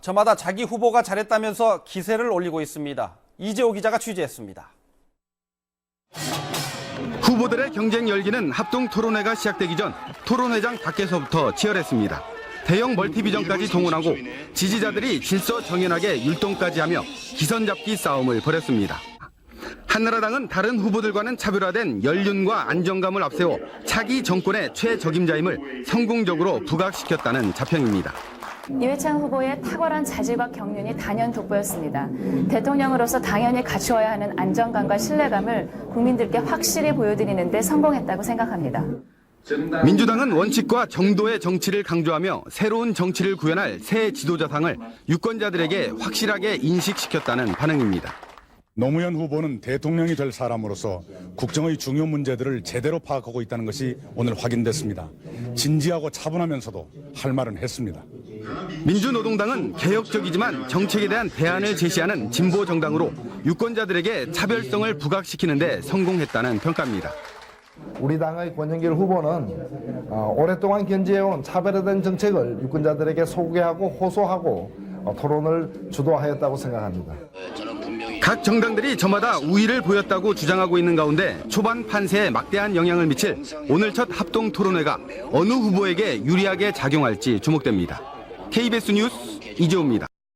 저마다 자기 후보가 잘했다면서 기세를 올리고 있습니다. 이재호 기자가 취재했습니다. 후보들의 경쟁 열기는 합동 토론회가 시작되기 전 토론회장 밖에서부터 치열했습니다. 대형 멀티비전까지 동원하고 지지자들이 질서 정연하게 율동까지 하며 기선 잡기 싸움을 벌였습니다. 한나라당은 다른 후보들과는 차별화된 연륜과 안정감을 앞세워 차기 정권의 최적임자임을 성공적으로 부각시켰다는 자평입니다. 이회창 후보의 탁월한 자질과 경륜이 단연 돋보였습니다. 대통령으로서 당연히 갖추어야 하는 안정감과 신뢰감을 국민들께 확실히 보여드리는 데 성공했다고 생각합니다. 민주당은 원칙과 정도의 정치를 강조하며 새로운 정치를 구현할 새 지도자상을 유권자들에게 확실하게 인식시켰다는 반응입니다. 노무현 후보는 대통령이 될 사람으로서 국정의 중요 문제들을 제대로 파악하고 있다는 것이 오늘 확인됐습니다. 진지하고 차분하면서도 할 말은 했습니다. 민주노동당은 개혁적이지만 정책에 대한 대안을 제시하는 진보 정당으로 유권자들에게 차별성을 부각시키는 데 성공했다는 평가입니다. 우리 당의 권영길 후보는 어, 오랫동안 견지해온 차별화된 정책을 유권자들에게 소개하고 호소하고 어, 토론을 주도하였다고 생각합니다. 각 정당들이 저마다 우위를 보였다고 주장하고 있는 가운데 초반 판세에 막대한 영향을 미칠 오늘 첫 합동 토론회가 어느 후보에게 유리하게 작용할지 주목됩니다. KBS 뉴스 이재호입니다.